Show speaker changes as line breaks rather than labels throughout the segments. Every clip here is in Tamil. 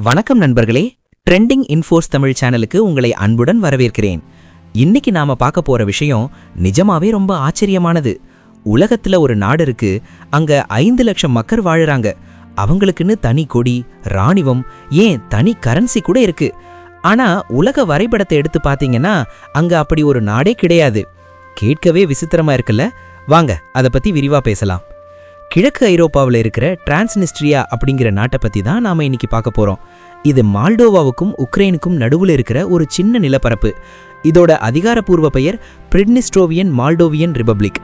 வணக்கம் நண்பர்களே ட்ரெண்டிங் இன்ஃபோர்ஸ் தமிழ் சேனலுக்கு உங்களை அன்புடன் வரவேற்கிறேன். இன்னைக்கு நாம பார்க்க போற விஷயம் நிஜமாவே ரொம்ப ஆச்சரியமானது. உலகத்துல ஒரு நாடு இருக்கு அங்க ஐந்து லட்சம் மக்கள் வாழுறாங்க. அவங்களுக்குன்னு தனி கொடி ராணுவம் ஏன் தனி கரன்சி கூட இருக்கு. ஆனா உலக வரைபடத்தை எடுத்து பார்த்தீங்கன்னா அங்க அப்படி ஒரு நாடே கிடையாது. கேட்கவே விசித்திரமா இருக்குல்ல? வாங்க அதை பத்தி விரிவா பேசலாம். கிழக்கு ஐரோப்பாவில் இருக்கிற டிரான்ஸ்னிஸ்ட்ரியா அப்படிங்கிற நாட்டை பற்றி தான் நாம இன்னைக்கு பார்க்க போகிறோம் இது மால்டோவாவுக்கும் உக்ரைனுக்கும் நடுவில் இருக்கிற ஒரு சின்ன நிலப்பரப்பு. இதோட அதிகாரப்பூர்வ பெயர் பிரிட்னிஸ்ட்ரோவியன் மால்டோவியன் ரிபப்ளிக்.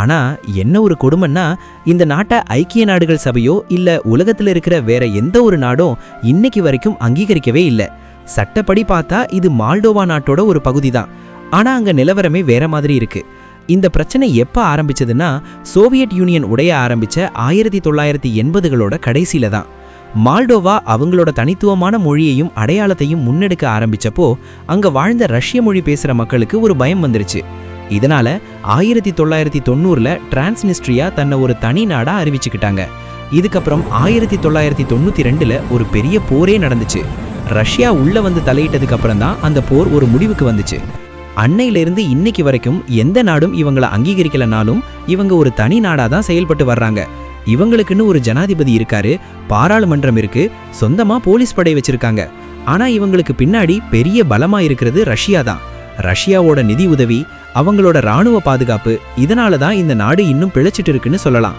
ஆனால் என்ன ஒரு கொடுமைன்னா இந்த நாட்டை ஐக்கிய நாடுகள் சபையோ இல்லை உலகத்தில் இருக்கிற வேற எந்த ஒரு நாடும் இன்னைக்கு வரைக்கும் அங்கீகரிக்கவே இல்லை. சட்டப்படி பார்த்தா இது மால்டோவா நாட்டோட ஒரு பகுதி தான் ஆனால் அங்கே நிலவரமே வேற மாதிரி இருக்குது இந்த பிரச்சனை எப்போ ஆரம்பிச்சதுன்னா சோவியட் யூனியன் உடைய ஆரம்பிச்ச ஆயிரத்தி தொள்ளாயிரத்தி எண்பதுகளோட கடைசியில தான். மால்டோவா அவங்களோட தனித்துவமான மொழியையும் அடையாளத்தையும் முன்னெடுக்க ஆரம்பிச்சப்போ அங்கே வாழ்ந்த ரஷ்ய மொழி பேசுகிற மக்களுக்கு ஒரு பயம் வந்துருச்சு. இதனால ஆயிரத்தி தொள்ளாயிரத்தி தொண்ணூறுல டிரான்ஸ்னிஸ்ட்ரியா தன்னை ஒரு தனி நாடாக அறிவிச்சுக்கிட்டாங்க. இதுக்கப்புறம் ஆயிரத்தி தொள்ளாயிரத்தி தொண்ணூற்றி ரெண்டுல ஒரு பெரிய போரே நடந்துச்சு. ரஷ்யா உள்ளே வந்து தலையிட்டதுக்கு அப்புறம் தான் அந்த போர் ஒரு முடிவுக்கு வந்துச்சு. அன்னையிலிருந்து இன்னைக்கு வரைக்கும் எந்த நாடும் இவங்களை அங்கீகரிக்கலனாலும் இவங்க ஒரு தனி நாடாக தான் செயல்பட்டு வர்றாங்க. இவங்களுக்குன்னு ஒரு ஜனாதிபதி இருக்காரு பாராளுமன்றம் இருக்கு சொந்தமா போலீஸ் படை வச்சிருக்காங்க. ஆனா இவங்களுக்கு பின்னாடி பெரிய பலமா இருக்கிறது ரஷ்யா தான். ரஷ்யாவோட நிதி உதவி அவங்களோட ராணுவ பாதுகாப்பு இதனால தான் இந்த நாடு இன்னும் பிழைச்சிட்டு இருக்குன்னு சொல்லலாம்.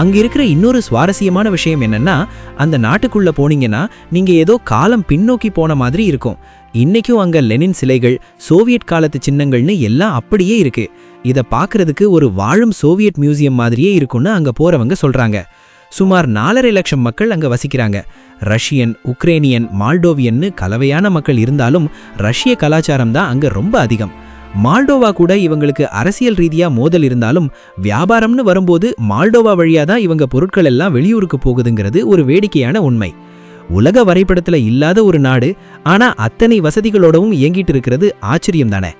அங்க இருக்கிற இன்னொரு சுவாரஸ்யமான விஷயம் என்னன்னா அந்த நாட்டுக்குள்ள போனீங்கன்னா நீங்க ஏதோ காலம் பின்னோக்கி போன மாதிரி இருக்கும். இன்னைக்கும் அங்க லெனின் சிலைகள் சோவியட் காலத்து சின்னங்கள்னு எல்லாம் அப்படியே இருக்கு. இதை பார்க்கறதுக்கு ஒரு வாழும் சோவியட் மியூசியம் மாதிரியே இருக்கும்னு அங்க போறவங்க சொல்றாங்க. சுமார் நாலரை லட்சம் மக்கள் அங்கே வசிக்கிறாங்க. ரஷ்யன் உக்ரேனியன் மால்டோவியன்னு கலவையான மக்கள் இருந்தாலும் ரஷ்ய கலாச்சாரம் தான் அங்கே ரொம்ப அதிகம். மால்டோவா கூட இவங்களுக்கு அரசியல் ரீதியா மோதல் இருந்தாலும் வியாபாரம்னு வரும்போது மால்டோவா வழியா தான் இவங்க பொருட்கள் எல்லாம் வெளியூருக்கு போகுதுங்கிறது ஒரு வேடிக்கையான உண்மை. உலக வரைபடத்துல இல்லாத ஒரு நாடு ஆனா அத்தனை வசதிகளோடவும் இயங்கிட்டு இருக்கிறது ஆச்சரியம் தானே.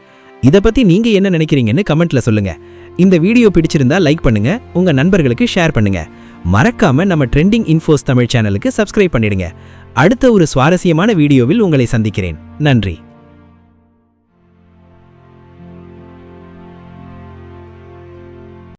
இத பத்தி நீங்க என்ன நினைக்கிறீங்கன்னு கமெண்ட்ல சொல்லுங்க. இந்த வீடியோ பிடிச்சிருந்தா லைக் பண்ணுங்க உங்க நண்பர்களுக்கு ஷேர் பண்ணுங்க. மறக்காம நம்ம ட்ரெண்டிங் இன்ஃபோஸ் தமிழ் சேனலுக்கு சப்ஸ்கிரைப் பண்ணிடுங்க. அடுத்த ஒரு சுவாரஸ்யமான வீடியோவில் உங்களை சந்திக்கிறேன். நன்றி.